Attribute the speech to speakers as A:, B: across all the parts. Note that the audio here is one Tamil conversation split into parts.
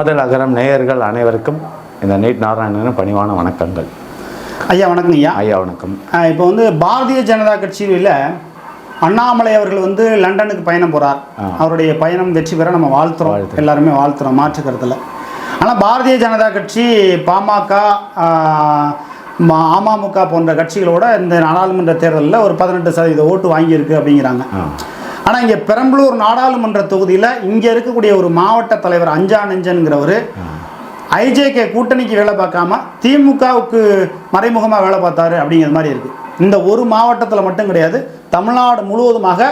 A: காதல் அகரம் நேயர்கள் அனைவருக்கும் இந்த நீட் நாராயணன் பணிவான வணக்கங்கள்.
B: ஐயா வணக்கம் ஐயா.
A: ஐயா வணக்கம்.
B: இப்போ வந்து பாரதிய ஜனதா கட்சியில் அண்ணாமலை அவர்கள் வந்து லண்டனுக்கு பயணம் போகிறார். அவருடைய பயணம் வெற்றி பெற நம்ம வாழ்த்துறோம். எல்லாருமே வாழ்த்துறோம் மாற்று கருத்தில். ஆனால் பாரதிய ஜனதா கட்சி பாமக அமமுக போன்ற கட்சிகளோட இந்த நாடாளுமன்ற தேர்தலில் ஒரு பதினெட்டு சதவீத ஓட்டு வாங்கியிருக்கு அப்படிங்கிறாங்க. ஆனால் இங்கே பெரம்பலூர் நாடாளுமன்ற தொகுதியில் இங்கே இருக்கக்கூடிய ஒரு மாவட்ட தலைவர் அஞ்சா நெஞ்சன்கிறவர் ஐஜேகே கூட்டணிக்கு வேலை பார்க்காம திமுகவுக்கு மறைமுகமாக வேலை பார்த்தாரு அப்படிங்கிற மாதிரி இருக்குது இந்த ஒரு மாவட்டத்தில் மட்டும் கிடையாது தமிழ்நாடு முழுவதுமாக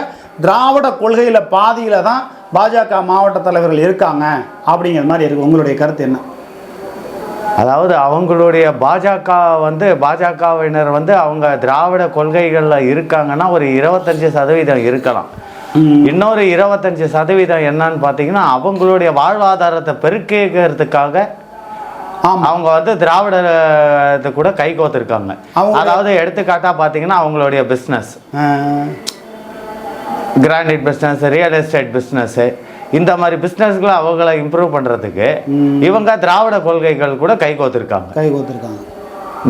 B: திராவிட கொள்கையில் பாதியில் தான் பாஜக மாவட்ட தலைவர்கள் இருக்காங்க அப்படிங்கிற மாதிரி இருக்குது உங்களுடைய கருத்து என்ன?
A: அதாவது அவங்களுடைய பாஜக வந்து பாஜகவினர் வந்து அவங்க திராவிட கொள்கைகளில் இருக்காங்கன்னா ஒரு இருபத்தஞ்சு சதவீதம் இருக்கலாம். இன்னொரு இருபத்தஞ்சு சதவீதம் என்னன்னு பார்த்தீங்கன்னா அவங்களுடைய வாழ்வாதாரத்தை பெருக்கிறதுக்காக
B: ஆமாம்
A: அவங்க வந்து திராவிட இது கூட கை கோத்திருக்காங்க. அதாவது எடுத்துக்காட்டா பார்த்தீங்கன்னா அவங்களுடைய business granite business real estate business இந்த மாதிரி பிஸ்னஸ்களை அவங்கள இம்ப்ரூவ் பண்ணுறதுக்கு இவங்க திராவிட கொள்கைகள் கூட கை கோத்திருக்காங்க.
B: கை கோத்துருக்காங்க.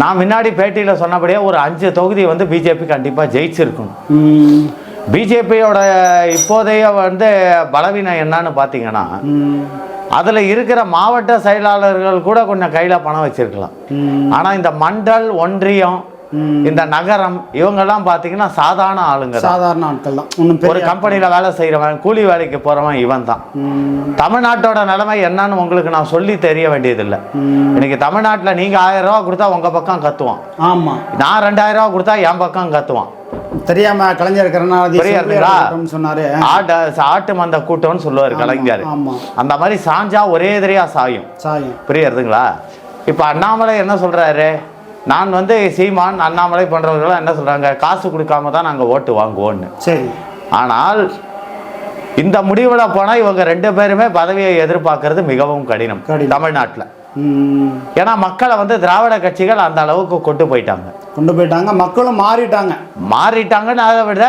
A: நான் முன்னாடி பேட்டியில் சொன்னபடியே ஒரு அஞ்சு தொகுதி வந்து பிஜேபி கண்டிப்பாக ஜெயிச்சிருக்கணும். பிஜேபியோட இப்போதைய வந்து பலவீனம் என்னன்னு பார்த்தீங்கன்னா அதில் இருக்கிற மாவட்ட செயலாளர்கள் கூட கொஞ்சம் கையில் பணம் வச்சிருக்கலாம். ஆனால் இந்த மண்டல் ஒன்றியம். இந்த நகரம் இவங்கெல்லாம் பார்த்தீங்கன்னா சாதாரண ஆளுங்க.
B: சாதாரண ஆட்கள் தான். ஒன்றும்
A: ஒரு கம்பெனியில் வேலை செய்கிறவன் கூலி வேலைக்கு போகிறவன் இவன் தான். தமிழ்நாட்டோட நிலைமை என்னன்னு உங்களுக்கு நான் சொல்லி தெரிய வேண்டியதில்லை. இன்னைக்கு தமிழ்நாட்டில் நீங்கள் ஆயிரம் ரூபா கொடுத்தா உங்கள் பக்கம் கத்துவான்.
B: ஆமா.
A: நான் ரெண்டாயிரம் ரூபா கொடுத்தா என் பக்கம் கத்துவான்.
B: தெரியாம கலைஞர் கருணாநிதி சொன்னாரு.
A: ஆட்டு ஆட்டு மந்த கூட்டம்னு சொல்லுவார் கலைஞர். அந்த மாதிரி சாஞ்சா ஒரே எதிரியா சாயும்.
B: சாயம்.
A: புரியுறதுங்களா? இப்போ அண்ணாமலை என்ன சொல்றாரு? நான் வந்து சீமான் அண்ணாமலை போன்றவர்கள்லாம் என்ன சொல்றாங்க? காசு கொடுக்காம தான் நாங்கள் ஓட்டு வாங்குவோன்னு
B: சரி.
A: ஆனால் இந்த முடிவில் போனால் இவங்க ரெண்டு பேருமே பதவியை எதிர்பார்க்கறது மிகவும் கடினம். தமிழ்நாட்டில். ஏன்னா மக்களை வந்து திராவிட கட்சிகள் அந்த அளவுக்கு கொண்டு போயிட்டாங்க.
B: கொண்டு போயிட்டாங்க. மக்களும் மாறிட்டாங்க.
A: மாறிட்டாங்கன்னு அதை விட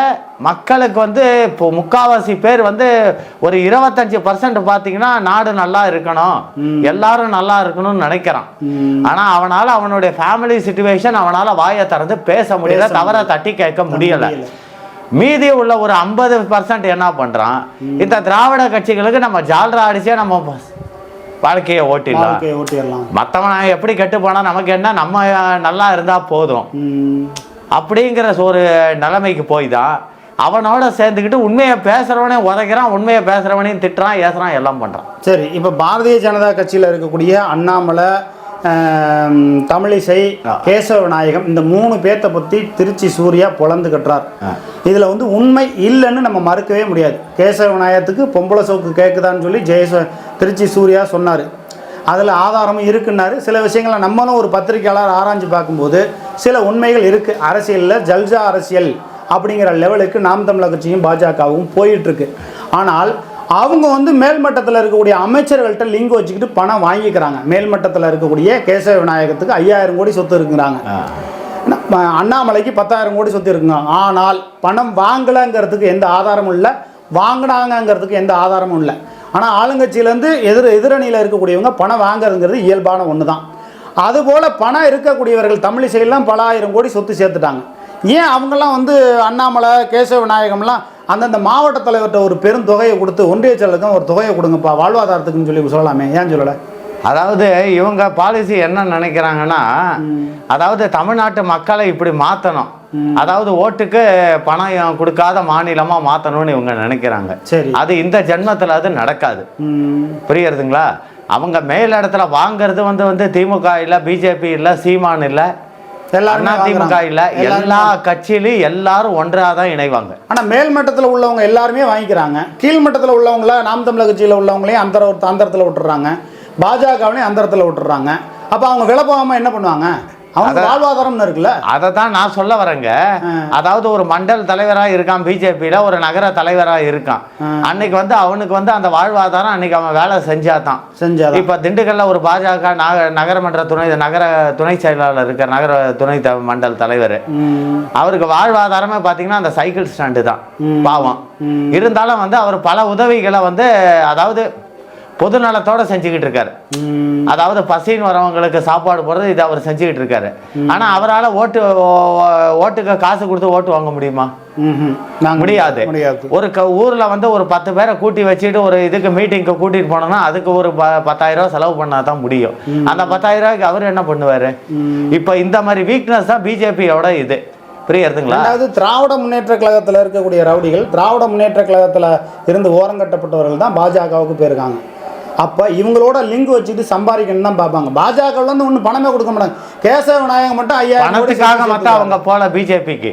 A: மக்களுக்கு வந்து இப்போ முக்காவாசி பேர் வந்து ஒரு இருபத்தஞ்சு பர்சன்ட் பார்த்தீங்கன்னா நாடு நல்லா இருக்கணும். எல்லாரும் நல்லா இருக்கணும்னு நினைக்கிறான்.
B: ம்,
A: ஆனா அவனால அவனுடைய ஃபேமிலி சுச்சுவேஷன் அவனால வாயை திறந்து பேச முடியல தவற தட்டி கேட்க முடியல. மீதி உள்ள ஒரு ஐம்பது பர்சன்ட் என்ன பண்றான்? இந்த திராவிட கட்சிகளுக்கு நம்ம ஜால்ரா அடிச்சே நம்ம வாழ்க்கையை ஓட்டிடலாம்.
B: ஓட்டிடலாம்.
A: மற்றவன் எப்படி கெட்டு போனா நமக்கு என்ன? நம்ம நல்லா இருந்தா போதும். அப்படிங்கிற ஒரு நிலைமைக்கு போய் தான் அவனோட சேர்ந்துக்கிட்டு உண்மையை பேசுறவனே உதைக்கிறான் உண்மையை பேசுறவனையும் திட்டுறான் ஏசுறான் எல்லாம் பண்றான்.
B: சரி இப்போ பாரதிய ஜனதா கட்சியில் இருக்கக்கூடிய அண்ணாமலை தமிழிசை. கேசவ விநாயகம் இந்த மூணு பேர்த்த பற்றி திருச்சி சூர்யா பொழந்து கட்டுறார். இதில் வந்து உண்மை இல்லைன்னு நம்ம மறுக்கவே முடியாது. கேசவ விநாயகத்துக்கு பொம்பளை சோக்கு கேட்குதான்னு சொல்லி ஜெயச திருச்சி சூர்யா சொன்னார். அதில் ஆதாரமும் இருக்குன்னாரு. சில விஷயங்களை நம்மளும் ஒரு பத்திரிக்கையாளர் ஆராய்ஞ்சு பார்க்கும்போது சில உண்மைகள் இருக்குது அரசியலில் ஜல்ஜா அரசியல் அப்படிங்கிற லெவலுக்கு நாம் தமிழர் கட்சியும் பாஜகவும் போயிட்டுருக்கு ஆனால் அவங்க வந்து மேல்மட்டத்தில் இருக்கக்கூடிய அமைச்சர்கள்ட்ட லிங்க் வச்சுக்கிட்டு பணம் வாங்கிக்கிறாங்க. மேல்மட்டத்தில் இருக்கக்கூடிய கேசவ விநாயகத்துக்கு ஐயாயிரம் கோடி சொத்து இருக்குங்கிறாங்க. நம்ம அண்ணாமலைக்கு பத்தாயிரம் கோடி சொத்து இருக்குங்க. ஆனால் பணம் வாங்கலைங்கிறதுக்கு எந்த ஆதாரமும் இல்லை. வாங்கினாங்கங்கிறதுக்கு எந்த ஆதாரமும் இல்லை. ஆனால் ஆளுங்கட்சியிலேருந்து எதிர் எதிரணியில் இருக்கக்கூடியவங்க பணம் வாங்குறதுங்கிறது இயல்பான ஒன்று தான் அதுபோல் பணம் இருக்கக்கூடியவர்கள் தமிழிசையெல்லாம் பல ஆயிரம் கோடி சொத்து சேர்த்துட்டாங்க. ஏன் அவங்கெல்லாம் வந்து அண்ணாமலை கேசவ விநாயகம்லாம் அந்தந்த மாவட்ட தலைவர்கிட்ட ஒரு பெரும் தொகையை கொடுத்து ஒன்றிய செயலுக்கும் ஒரு தொகையை கொடுங்கப்பா வாழ்வாதாரத்துக்குன்னு சொல்லி சொல்லலாமே. ஏன் சொல்லலை?
A: அதாவது இவங்க பாலிசி என்ன நினைக்கிறாங்கன்னா அதாவது தமிழ்நாட்டு மக்களை இப்படி மாற்றணும் அதாவது ஓட்டுக்கு பணம் கொடுக்காத மாநிலமா மாற்றணும்னு இவங்க நினைக்கிறாங்க.
B: சரி.
A: அது இந்த ஜென்மத்தில் அது நடக்காது. புரியுறதுங்களா? அவங்க மேல் இடத்துல வாங்குறது வந்து வந்து திமுக இல்லை பிஜேபி இல்லை சீமான் இல்லை
B: எல்லாருமே
A: அண்ணா திமுக
B: வாங்குறாங்க.
A: இல்லை எல்லா கட்சியிலையும் எல்லாரும் ஒன்றாக தான் இணைவாங்க.
B: ஆனால் மேல் மட்டத்தில் உள்ளவங்க எல்லாருமே வாங்கிக்கிறாங்க. கீழ் மட்டத்தில் உள்ளவங்கள நாம் தமிழர் கட்சியில் உள்ளவங்களையும் அந்த அந்தரத்தில் விட்டுறாங்க. பாஜகவிலையும் அந்தரத்தில் விட்டுறாங்க. அப்போ அவங்க விலை போகாமல் என்ன பண்ணுவாங்க? அவங்க வாழ்வாதாரம்னு இருக்குல்ல?
A: அதை தான் நான் சொல்ல வரேங்க. அதாவது ஒரு மண்டல் தலைவராக இருக்கான் பிஜேபியில் ஒரு நகர தலைவராக இருக்கான். அன்னைக்கு வந்து அவனுக்கு வந்து அந்த வாழ்வாதாரம் அன்னைக்கு அவன் வேலை செஞ்சாதான்.
B: செஞ்சாதான்.
A: இப்போ திண்டுக்கல்ல ஒரு பாஜக நக நகரமன்ற துணை நகர துணை செயலாளர் இருக்க நகர துணை மண்டல் தலைவர். அவருக்கு வாழ்வாதாரமே பார்த்தீங்கன்னா அந்த சைக்கிள் ஸ்டாண்டு தான். பாவம். இருந்தாலும் வந்து அவர் பல உதவிகளை வந்து அதாவது பொது நலத்தோட செஞ்சுக்கிட்டு இருக்காரு. அதாவது பசின்னு வரவங்களுக்கு சாப்பாடு போடுறது இது அவர் செஞ்சுக்கிட்டு இருக்காரு. ஆனா அவரால ஓட்டு ஓட்டுக்கு காசு கொடுத்து ஓட்டு வாங்க முடியுமா? முடியாது. ஒரு ஊர்ல வந்து ஒரு பத்து பேரை கூட்டி வச்சுட்டு ஒரு இதுக்கு மீட்டிங்க்கு கூட்டிட்டு போனோம்னா அதுக்கு ஒரு பத்தாயிரம் ரூபாய் செலவு பண்ணா தான் முடியும். அந்த பத்தாயிரம் ரூபாய்க்கு அவர் என்ன பண்ணுவாரு? இப்ப இந்த மாதிரி வீக்னஸ் தான் பிஜேபியோட இது. புரியுதுங்களா
B: ரெண்டாவது திராவிட முன்னேற்ற கழகத்தில் இருக்கக்கூடிய ரவுடிகள் திராவிட முன்னேற்ற கழகத்தில் இருந்து ஓரங்கட்டப்பட்டவர்கள் தான் பாஜகவுக்கு போயிருக்காங்க. அப்போ இவங்களோட லிங்க் வச்சுட்டு சம்பாதிக்கணும் தான் பார்ப்பாங்க. பாஜகவில் வந்து ஒன்றும் பணமே கொடுக்க மாட்டாங்க. கேசவ விநாயகம் மட்டும் கோடி
A: பணத்துக்காக மட்டும் அவங்க போல பிஜேபிக்கு.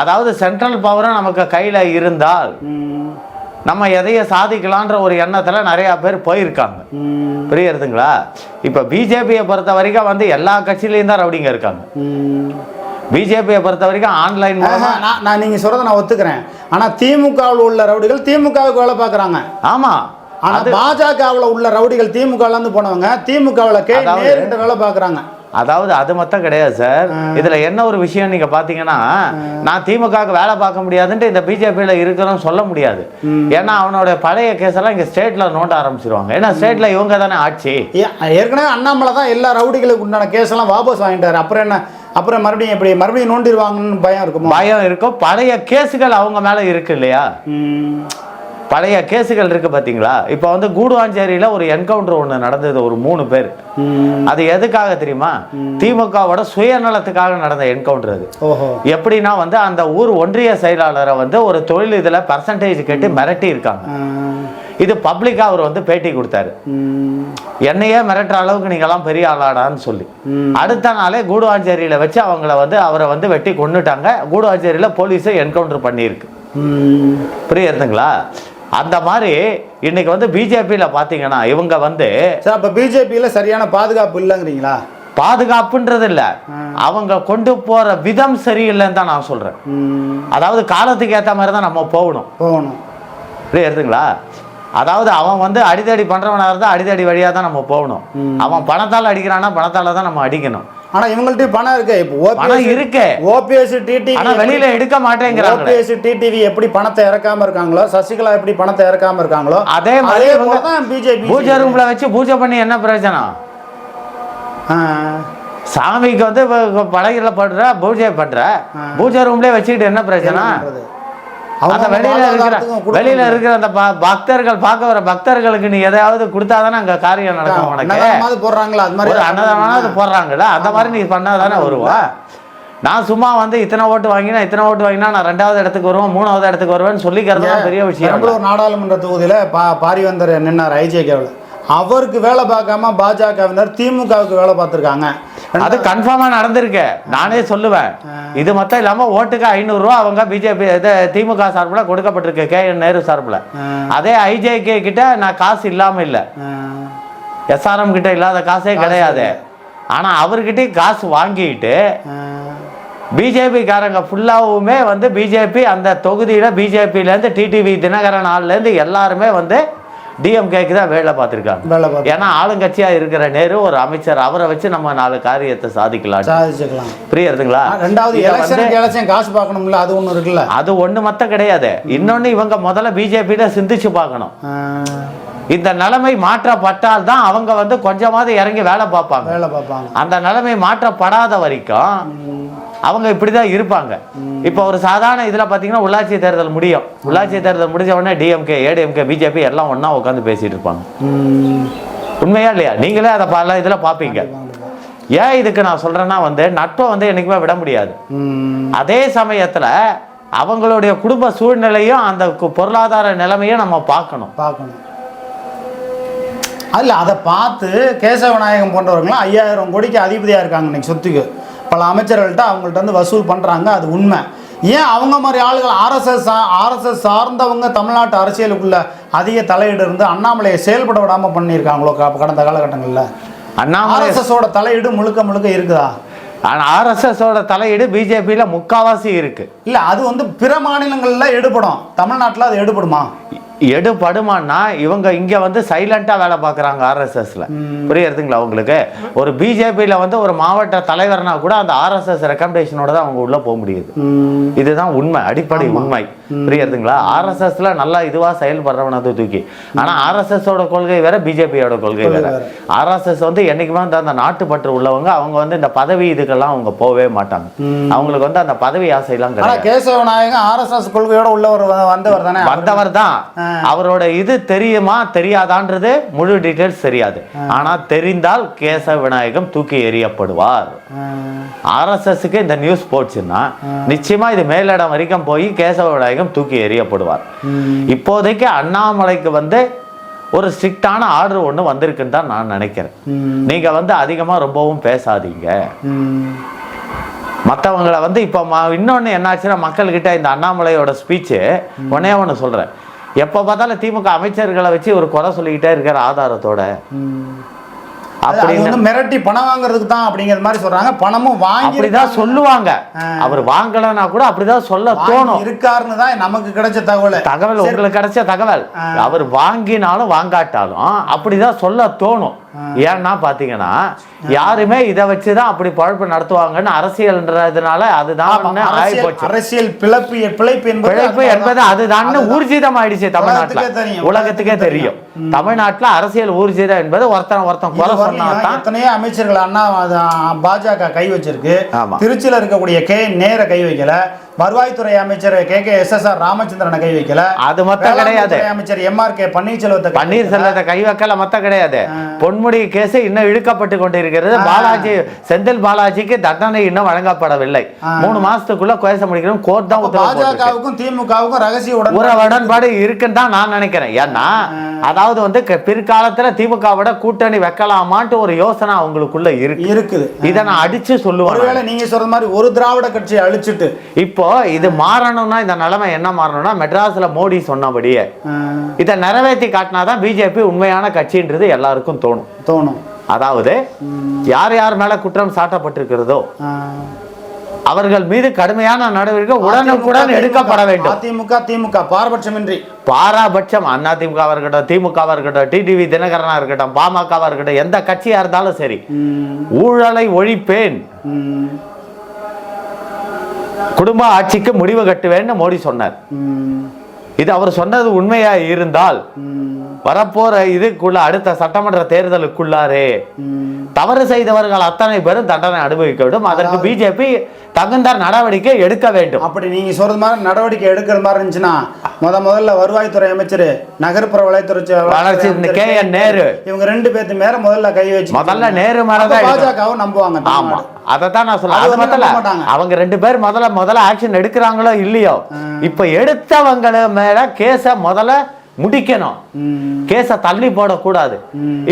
A: அதாவது சென்ட்ரல் பவரும் நமக்கு கையில இருந்தால். நம்ம எதையும் சாதிக்கலான்ற ஒரு எண்ணத்துல நிறைய பேர் போயிருக்காங்க. புரியுறதுங்களா? இப்ப பிஜேபியை பொறுத்த வரைக்கும் வந்து எல்லா கட்சியிலையும் தான் ரவுடிங்க இருக்காங்க. பிஜேபியை பொறுத்த வரைக்கும் ஆன்லைன்
B: நான் நீங்கள் சொல்கிறத நான் ஒத்துக்கிறேன். ஆனால் திமுகவில் உள்ள ரவுடிகள் திமுகவுக்கு வேலை பார்க்குறாங்க.
A: ஆமா.
B: ஆனால் பாஜகவில் உள்ள ரவுடிகள் திமுகல இருந்து போனவங்க திமுகவில் கே நேருகிட்ட வேலை பார்க்குறாங்க
A: அதாவது அது மட்டும் கிடையாது சார். இதுல என்ன ஒரு விஷயம் நீங்க பாத்தீங்கன்னா நான் திமுகவுக்கு வேலை பார்க்க முடியாதுன்ட்டு இந்த பிஜேபியில இருக்கிறோம் சொல்ல முடியாது. ஏன்னா அவனோட பழைய கேஸ் எல்லாம் இங்க ஸ்டேட்ல நோண்ட ஆரம்பிச்சிருவாங்க. ஏன்னா ஸ்டேட்ல இவங்க தானே ஆட்சி.
B: ஏற்கனவே அண்ணாமலை தான் எல்லா ரவுடிகளுக்கு உண்டான கேஸ் எல்லாம் வாபஸ் வாங்கிட்டாரு. அப்புறம் என்ன? அப்புறம் மறுபடியும் எப்படி மறுபடியும் நோண்டிடுவாங்கன்னு பயம் இருக்குமா?
A: பயம் இருக்கும். பழைய கேஸுகள் அவங்க மேல இருக்கு இல்லையா. பழைய கேஸுகள் இருக்கு பாத்தீங்களா? இப்போ வந்து கூடுவாஞ்சேரியில ஒரு என்கவுண்டர் ஒண்ணு நடந்தது ஒரு மூணு பேர். அது எதுக்காக தெரியுமா? திமுகவோட சுயநலத்துக்காக நடந்த என்கவுண்டர் அது. எப்படின்னா வந்து அந்த ஊர் ஒன்றிய செயலாளரை வந்து ஒரு தொழில் இதுல பர்சன்டேஜ் கேட்டு மிரட்டி இருக்காங்க. இது பப்ளிக்கா அவர் வந்து பேட்டி கொடுத்தாரு. என்னையே மிரட்டுற அளவுக்கு நீங்கெல்லாம் பெரிய ஆளாடான்னு சொல்லி. அடுத்த நாளே கூடுவாஞ்சேரியில வச்சு அவங்கள வந்து அவரை வந்து வெட்டி கொன்னுட்டாங்க. கூடுவாஞ்சேரியில போலீஸை என்கவுண்டர் பண்ணியிருக்கு. புரியுதுங்களா? அந்த மாதிரி இன்னைக்கு வந்து பிஜேபியில பாத்தீங்கன்னா இவங்க வந்து
B: சார் அப்போ பிஜேபியில் சரியான பாதுகாப்பு இல்லைங்கிறீங்களா?
A: பாதுகாப்புன்றது இல்ல. அவங்க கொண்டு போற விதம் சரியில்லைன்னு தான் நான் சொல்றேன்.
B: ம்.
A: அதாவது காலத்துக்கு ஏத்த மாதிரி தான் நம்ம போகணும்.
B: போகணும்.
A: புரியுதுங்களா அதாவது அவன் வந்து அடிதடி பண்றவனா இருந்தா அடிதடி வழியா தான் நம்ம போகணும். அவன் பணத்தால் அடிக்கிறானா பணத்தால தான் நம்ம அடிக்கணும்.
B: ஆனா இவங்கள்ட்ட பணம் இருக்கு. இப்போ
A: பணம் இருக்கு.
B: ஓபிஎஸ் டிடிவி
A: ஆனா வெளியில எடுக்க மாட்டேங்கிறாங்க
B: ஓபிஎஸ் டிடிவி எப்படி பணத்தை இறக்காம இருக்காங்களோ சசிகலா எப்படி பணத்தை இறக்காம இருக்காங்களோ
A: அதே மாதிரி இவங்க
B: தான் பிஜேபி
A: பூஜை ரூம்ல வச்சு பூஜை பண்ணி என்ன பிரயோஜனம்? சாமிக்கு வந்து பழகில படுற பூஜை பண்ற பூஜை ரூம்லயே வச்சுக்கிட்டு என்ன பிரச்சனை அந்த வெளியில இருக்கிற வெளியில இருக்கிற அந்த பக்தர்கள் பார்க்க வர பக்தர்களுக்கு நீ எதையாவது கொடுத்தாதானே அங்க காரியம் நடக்கும் உனக்கு.
B: போடுறாங்களா? அது மாதிரி
A: ஒரு அன்னதானமாவது போடுறாங்கல்ல அந்த மாதிரி நீ பண்ணாதானே வருவா. நான் சும்மா வந்து இத்தனை ஓட்டு வாங்கினா இத்தனை ஓட்டு வாங்கினா நான் ரெண்டாவது இடத்துக்கு வருவேன் மூணாவது இடத்துக்கு வருவேன்னு சொல்லிக்கிறது தான் பெரிய விஷயம்
B: நாடாளுமன்ற தொகுதியில பா பாரிவந்தர் நின்னார் ஐஜேகேவில். அவருக்கு வேலை பார்க்காம பாஜகவினர் திமுகவுக்கு வேலை பார்த்துருக்காங்க.
A: அது கன்ஃபார்மா நடந்திருக்கு. நானே சொல்லுவேன். இது மொத்தம் இல்லாம ஓட்டுக்கு ஐநூறு ரூபா அவங்க பிஜேபி இது திமுக சார்பில் கொடுக்கப்பட்டிருக்கு. கே. என். நேரு சார்பில். அதே ஐஜேகே கிட்ட நான் காசு இல்லாம இல்ல. எஸ்ஆர்எம் கிட்ட இல்லாத காசே கிடையாது. ஆனா அவர்கிட்ட காசு வாங்கிட்டு பிஜேபி காரங்க ஃபுல்லாவுமே வந்து பிஜேபி அந்த தொகுதியில பிஜேபில இருந்து டிடிவி தினகரன் ஆள்ல இருந்து எல்லாருமே வந்து டிஎம்கேக்கு தான் வேலை பார்த்திருக்காங்க.
B: வேலை பார்த்து
A: ஏன்னா ஆளுங்கட்சியா இருக்கிற நேரு ஒரு அமைச்சர் அவரை வச்சு நம்ம நாலு காரியத்தை சாதிக்கலாம்
B: சாதிச்சுக்கலாம்.
A: புரியுதுங்களா
B: ரெண்டாவது எலெக்ஷன் காசு பார்க்கணும்ல அது ஒன்று இருக்குல்ல?
A: அது ஒண்ணு மத்த கிடையாது. இன்னொன்னு இவங்க முதல்ல பிஜேபியில சிந்திச்சு பார்க்கணும். இந்த நிலைமை மாற்றப்பட்டால் தான் அவங்க வந்து கொஞ்சமாவது இறங்கி வேலை பார்ப்பாங்க.
B: வேலை பார்ப்பாங்க.
A: அந்த நிலைமை மாற்றப்படாத வரைக்கும் அவங்க இப்படிதான் இருப்பாங்க. இப்போ ஒரு சாதாரண இதுல பாத்தீங்கன்னா உள்ளாட்சி தேர்தல் முடியும். உள்ளாட்சி தேர்தல் முடிஞ்ச உடனே டிஎம்கே ஏடிஎம்கே பிஜேபி எல்லாம் ஒன்றா உட்காந்து பேசிட்டு இருப்பாங்க. உண்மையா இல்லையா? நீங்களே அதை பல இதுல பாப்பீங்க. ஏன் இதுக்கு நான் சொல்றேன்னா வந்து நட்பை வந்து என்னைக்குமே விட முடியாது. அதே சமயத்துல அவங்களுடைய குடும்ப சூழ்நிலையும் அந்த பொருளாதார நிலைமையும் நம்ம பார்க்கணும்.
B: பார்க்கணும். அதில் அதை பார்த்து கேசவநாயகம் போன்றவங்களாம் ஐயாயிரம் கோடிக்கு அதிபதியாக இருக்காங்க இன்னைக்கு சொத்துக்கு. பல அமைச்சர்கள்ட்ட அவங்கள்ட்ட வந்து வசூல் பண்ணுறாங்க அது உண்மை. ஏன் அவங்க மாதிரி ஆளுகள் ஆர்எஸ்எஸ் ஆர்எஸ்எஸ் சார்ந்தவங்க தமிழ்நாட்டு அரசியலுக்குள்ள அதிக தலையீடு இருந்து அண்ணாமலையை செயல்பட விடாமல் பண்ணியிருக்காங்களோ கடந்த காலகட்டங்களில்?
A: அண்ணாமலை
B: ஆர்எஸ்எஸோட தலையீடு முழுக்க முழுக்க இருக்குதா?
A: ஆனா ஆர்எஸ்எஸோட தலையீடு பிஜேபியில முக்காவாசி இருக்கு.
B: இல்லை அது வந்து பிற மாநிலங்களில் எடுபடும். தமிழ்நாட்டில் அது எடுபடுமா?
A: எடுபடுமான்னா இவங்க இங்க வந்து சைலண்டா வேலை பார்க்கறாங்க ஆர்எஸ்எஸ்ல புரியுறதுங்களா உங்களுக்கு? ஒரு பிஜேபியில வந்து ஒரு மாவட்ட தலைவர்னா கூட அந்த ஆர்எஸ்எஸ் ரெக்கமெண்டேஷனோட தான் அவங்க உள்ள போக முடியுது. இதுதான் உண்மை அடிப்படை உண்மை. புரியுதுங்களா ஆர்எஸ்எஸ்ல நல்லா இதுவா செயல்படுறவன அது தூக்கி. ஆனா ஆர்எஸ்எஸ் ஓட கொள்கை வேற பிஜேபியோட கொள்கை வேற. ஆர்எஸ்எஸ் வந்து என்னைக்குமே வந்து அந்த நாட்டுப்பற்று உள்ளவங்க அவங்க வந்து இந்த பதவி இதுக்கெல்லாம் அவங்க போகவே மாட்டாங்க. அவங்களுக்கு வந்து அந்த பதவி ஆசையெல்லாம் கிடையாது.
B: கேசவ நாயகம் ஆர்எஸ்எஸ் கொள்கையோட உள்ளவர் வந்தவர் தானே
A: வந்தவர் தான் அவரோட இது தெரியுமா தெரியாதான்றது முழு டீடைல்ஸ் தெரியாது. ஆனா தெரிந்தால் கேசவ விநாயகம் தூக்கி எறியப்படுவார். ஆர்எஸ்எஸ்க்கு இந்த நியூஸ் போச்சுன்னா நிச்சயமா இது மேலிடம் வரைக்கும் போய் கேசவ விநாயகம் தூக்கி எறியப்படுவார். இப்போதைக்கு அண்ணாமலைக்கு வந்து ஒரு ஸ்ட்ரிக்டான ஆர்டர் ஒன்று வந்திருக்குன்னு தான் நான் நினைக்கிறேன். நீங்க வந்து அதிகமா ரொம்பவும் பேசாதீங்க. மற்றவங்கள வந்து இப்போ ம இன்னொன்று என்னாச்சுன்னா மக்கள்கிட்ட இந்த அண்ணாமலையோட ஸ்பீச்சு ஒன்னே ஒன்று சொல்கிறேன் எப்போ பார்த்தாலும் திமுக அமைச்சர்களை வச்சு ஒரு குறை சொல்லிக்கிட்டே இருக்கிற ஆதாரத்தோட. அப்படின்னு
B: மிரட்டி பணம் வாங்குறதுக்கு தான் அப்படிங்கிற மாதிரி சொல்றாங்க. பணமும் வாங்கி
A: அப்படிதான் சொல்லுவாங்க. அவர் வாங்கலைன்னா கூட அப்படிதான் சொல்ல தோணும்.
B: இருக்காருன்னு தான் நமக்கு கிடைச்ச தகவல்.
A: தகவல் உங்களுக்கு கிடைச்ச தகவல். அவர் வாங்கினாலும் வாங்காட்டாலும் அப்படிதான் சொல்ல தோணும். ஏன்னா பாத்தீங்கன்னா யாருமே இதை வச்சுதான் அப்படி பழப்பு நடத்துவாங்கன்னு அரசியல்ன்றதுனால அதுதான்
B: அரசியல் பிழைப்பு
A: பிழைப்பு
B: அதுதான்.
A: என்பது அதுதான். ஊர்ஜிதம் ஆயிடுச்சு தமிழ்நாட்டுல.
B: உலகத்துக்கே தெரியும்.
A: தமிழ்நாட்டுல அரசியல் ஊர்ஜிதம் என்பது ஒருத்தன் ஒருத்தன் சொன்னாதான்
B: எத்தனையோ அமைச்சர்கள் அண்ணா பாஜக கை வச்சிருக்கு. திருச்சியில இருக்கக்கூடிய கே நேர கை வைக்கல. வருவாய்த்துறை அமைச்சர் K. K. S. S. R. ராமச்சந்திரனை கை வைக்கல.
A: அது மொத்தம் கிடையாது.
B: அமைச்சர் எம். ஆர். கே. பன்னீர்செல்வத்தை.
A: பன்னீர்செல்வத்தை கை வைக்கல மத்த கிடையாது. பொன்முடி கேஸ் இன்னும் இழுக்கப்பட்டு கொண்டிருக்கிறது. பாலாஜி செந்தில் பாலாஜிக்கு தண்டனை இன்னும் வழங்கப்படவில்லை. மூணு மாசத்துக்குள்ள கேச முடிக்கணும் கோர்ட் தான்.
B: பாஜகவுக்கும் திமுகவுக்கும் ரகசிய உடன்பாடு
A: இருக்குன்னு தான் நான் நினைக்கிறேன். ஏன்னா அதாவது வந்து பிற்காலத்துல திமுகவோட கூட்டணி வைக்கலாமான்ட்டு ஒரு யோசனை அவங்களுக்குள்ள இருக்கு.
B: இருக்குது.
A: இதை நான் அடிச்சு சொல்லுவேன்
B: ஒருவேளை நீங்க சொல்ற மாதிரி ஒரு திராவிட கட்சியை அழிச்சிட்டு
A: இப்போ இது மாறணும்னா இந்த நிலைமை என்ன மாறணும்னா மெட்ராஸ்ல மோடி சொன்னபடியே இதை நிறைவேற்றி காட்டினாதான் பிஜேபி உண்மையான கட்சின்றது எல்லாருக்கும் தோணும்.
B: தோணும்.
A: அதாவது யார் யார் மேல குற்றம் சாட்டப்பட்டிருக்கிறதோ. அவர்கள் மீது கடுமையான நடவடிக்கை உடனுக்குடன் எடுக்கப்பட வேண்டும்.
B: அதிமுக திமுக பாரபட்சமின்றி.
A: பாராபட்சம் அதிமுகவா இருக்கட்டும் திமுகவா இருக்கட்டும் டிடிவி தினகரனா இருக்கட்டும் பாமகவா இருக்கட்டும் எந்த கட்சியா இருந்தாலும் சரி. ஊழலை ஒழிப்பேன். குடும்ப ஆட்சிக்கு முடிவு கட்டுவேன்னு மோடி சொன்னார். இது அவர் சொன்னது உண்மையா இருந்தால் வரப்போற இதுக்குள்ள அடுத்த சட்டமன்ற தேர்தலுக்குள்ளாரே. தவறு செய்தவர்கள் அத்தனை பேரும் தண்டனை அனுபவிக்க வேண்டும் அதற்கு பிஜேபி தகுந்த நடவடிக்கை எடுக்க வேண்டும்
B: அப்படி நீங்க சொல்றது மாதிரி நடவடிக்கை எடுக்கிற மாதிரி இருந்துச்சுன்னா முத முதல்ல வருவாய்த்துறை அமைச்சர் நகர்ப்புற வளைத்துறை
A: வளர்ச்சி கே என் நேரு
B: இவங்க ரெண்டு பேர்த்து மேல முதல்ல கை வச்சு
A: முதல்ல நேரு மேலதான்.
B: பாஜகவும் நம்புவாங்க
A: ஆமா. அதத்தான் நான் சொல்ல. அவங்க ரெண்டு பேர் முதல்ல முதல்ல ஆக்ஷன் எடுக்கிறாங்களோ இல்லையோ இப்ப எடுத்தவங்கள மேல கேஸ முதல்ல முடிக்கணும். கேஸ தள்ளி போடக்கூடாது.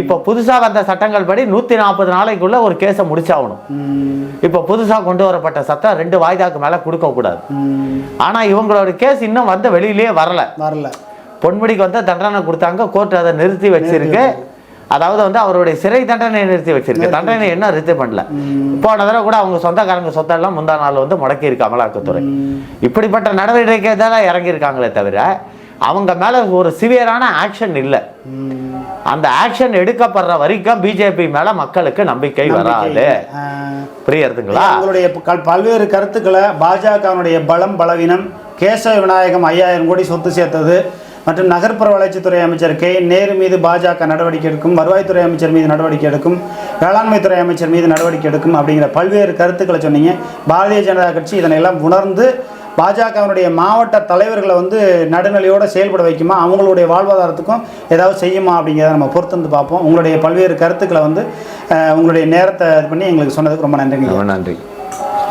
A: இப்ப புதுசா வந்த சட்டங்கள் படி நூத்தி நாற்பது நாளைக்குள்ள ஒரு கேஸை முடிச்சாகணும். இப்ப புதுசா கொண்டு வரப்பட்ட சட்டம் ரெண்டு வாய்தாக்கு மேல கொடுக்க கூடாது
B: ம்.
A: ஆனா இவங்களோட கேஸ் இன்னும் வந்து வெளியிலேயே வரல.
B: வரல.
A: பொன்முடிக்கு வந்து தண்டனை கொடுத்தாங்க கோர்ட் அதை நிறுத்தி வச்சிருக்கு. அதாவது வந்து அவருடைய சிறை தண்டனை நிறுத்தி வச்சிருக்கு. தண்டனை என்ன நிறுத்தி பண்ணல. போன தடவை கூட அவங்க சொந்தக்காரங்க சொத்தெல்லாம் முந்தா நாள் வந்து முடக்கி இருக்கு அமலாக்கத்துறை இப்படிப்பட்ட நடவடிக்கை தான் இறங்கி இருக்காங்களே தவிர அவங்க மேல ஒரு சிவியரான ஆக்ஷன் இல்லை. அந்த ஆக்ஷன் எடுக்கப்படுற வரைக்கும் பிஜேபி மேல மக்களுக்கு நம்பிக்கை வராது. புரியுறதுங்களா?
B: உங்களுடைய பல்- பல்வேறு கருத்துக்களை பாஜகவினுடைய பலம் பலவீனம் கேசவ விநாயகம் ஐயாயிரம் கோடி சொத்து சேர்த்தது மற்றும் நகர்ப்புற வளர்ச்சித்துறை அமைச்சர் கே. நேரு மீது பாஜக நடவடிக்கை எடுக்கும் வருவாய்த்துறை அமைச்சர் மீது நடவடிக்கை எடுக்கும் வேளாண்மைத்துறை அமைச்சர் மீது நடவடிக்கை எடுக்கும் அப்படிங்கிற பல்வேறு கருத்துக்களை சொன்னீங்க. பாரதிய ஜனதா கட்சி இதனையெல்லாம் உணர்ந்து பாஜகவினுடைய மாவட்ட தலைவர்களை வந்து நடுநிலையோடு செயல்பட வைக்குமா? அவங்களுடைய வாழ்வாதாரத்துக்கும் ஏதாவது செய்யுமா அப்படிங்கிறத நம்ம பொறுத்து வந்து பார்ப்போம். உங்களுடைய பல்வேறு கருத்துக்களை வந்து உங்களுடைய நேரத்தை இது பண்ணி எங்களுக்கு சொன்னதுக்கு ரொம்ப நன்றிங்க
A: ரொம்ப நன்றி.